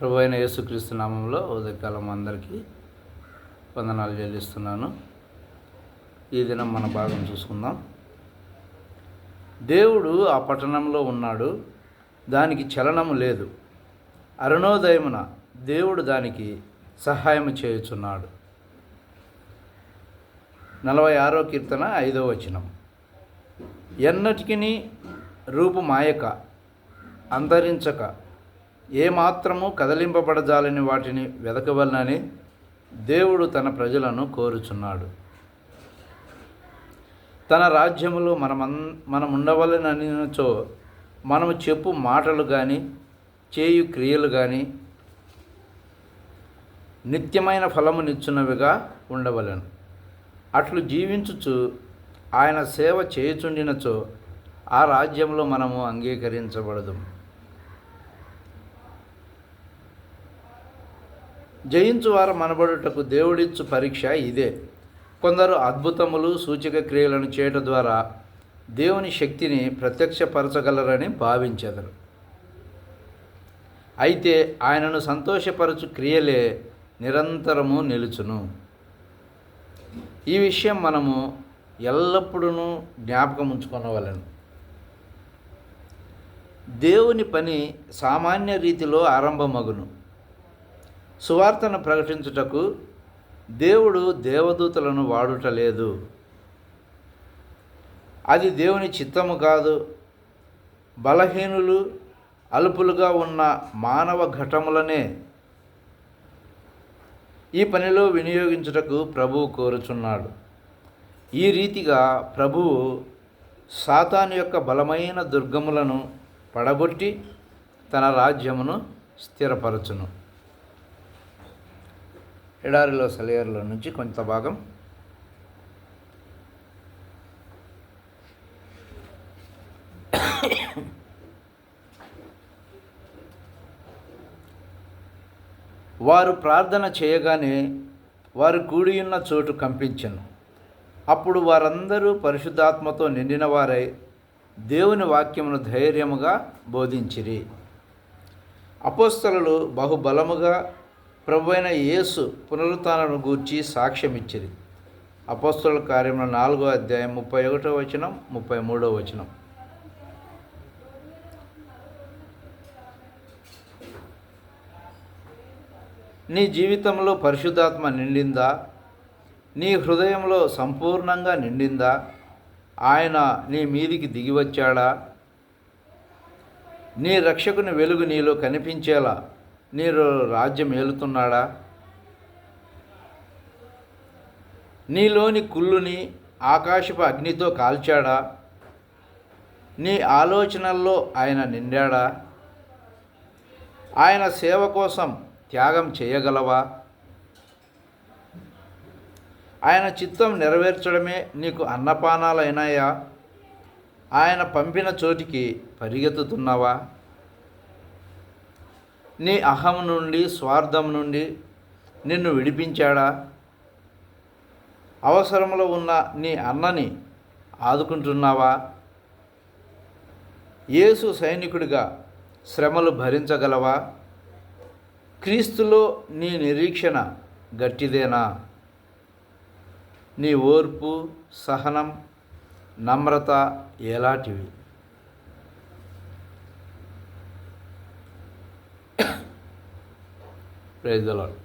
ప్రభు అయిన యేసుక్రీస్తు నామంలో ఉదయకాలం అందరికీ వందనాలు చెల్లిస్తున్నాను. ఈ దినం మన భాగం చూసుకుందాం. దేవుడు ఆ పట్టణంలో ఉన్నాడు. దానికి చలనము లేదు. అరుణోదయమున దేవుడు దానికి సహాయం చేయుచున్నాడు. నలభై ఆరో కీర్తన ఐదో వచనం. ఎన్నటికి రూపు మాయక అంతరించక ఏమాత్రము కదలింపబడజాలని వాటిని వెదకవలనని దేవుడు తన ప్రజలను కోరుచున్నాడు. తన రాజ్యములో మనమన్ మనం ఉండవలననిచో మనము చెప్పు మాటలు కానీ చేయు క్రియలు కానీ నిత్యమైన ఫలమునిచ్చున్నవిగా ఉండవలను. అట్లు జీవించుచు ఆయన సేవ చేయుచుండినచో ఆ రాజ్యంలో మనము అంగీకరించబడదు జయించువారు మనబడుటకు దేవుడిచ్చు పరీక్ష ఇదే. కొందరు అద్భుతములు సూచక క్రియలను చేయటం ద్వారా దేవుని శక్తిని ప్రత్యక్షపరచగలరని భావించెదరు. అయితే ఆయనను సంతోషపరచు క్రియలే నిరంతరము నిలుచును. ఈ విషయం మనము ఎల్లప్పుడూ జ్ఞాపకం ఉంచుకునవలను దేవుని పని సామాన్య రీతిలో ఆరంభమగును. సువార్తను ప్రకటించుటకు దేవుడు దేవదూతలను వాడుటలేదు. అది దేవుని చిత్తము కాదు. బలహీనులు అలుపులుగా ఉన్న మానవ ఘటములనే ఈ పనిలో వినియోగించుటకు ప్రభువు కోరుచున్నాడు. ఈ రీతిగా ప్రభువు సాతాను యొక్క బలమైన దుర్గములను పడగొట్టి తన రాజ్యమును స్థిరపరచును. ఎడారిలో సెలయర్లో నుంచి కొంత భాగం వారు ప్రార్థన చేయగానే వారు కూడియున్న చోటు కంపించను. అప్పుడు వారందరూ పరిశుద్ధాత్మతో నిండిన వారై దేవుని వాక్యమును ధైర్యముగా బోధించిరి. అపోస్తలు బహుబలముగా ప్రభువైన యేసు పునరుత్నను గూర్చి సాక్ష్యమిచ్చిరి. అపోస్తల కార్యంలో నాలుగో అధ్యాయం ముప్పై ఒకటో వచనం ముప్పై మూడో వచనం. నీ జీవితంలో పరిశుద్ధాత్మ నిండిందా? నీ హృదయంలో సంపూర్ణంగా నిండిందా? ఆయన నీ మీదికి దిగివచ్చాడా? నీ రక్షకుని వెలుగు నీలో కనిపించేలా? నీరు రాజ్యం ఏలుతున్నాడా? నీలోని కుళ్ళుని ఆకాశపు అగ్నితో కాల్చాడా? నీ ఆలోచనల్లో ఆయన నిండాడా? ఆయన సేవ కోసం త్యాగం చేయగలవా? ఆయన చిత్తం నెరవేర్చడమే నీకు అన్నపానాలైనాయా? ఆయన పంపిన చోటికి పరిగెత్తుతున్నావా? నీ అహం నుండి స్వార్థం నుండి నిన్ను విడిపించాడా? అవసరంలో ఉన్న నీ అన్నని ఆదుకుంటున్నావా? యేసు సైనికుడిగా శ్రమలు భరించగలవా? క్రీస్తులో నీ నిరీక్షణ గట్టిదేనా? నీ ఓర్పు సహనం నమ్రత ఎలాంటివి? Praise the load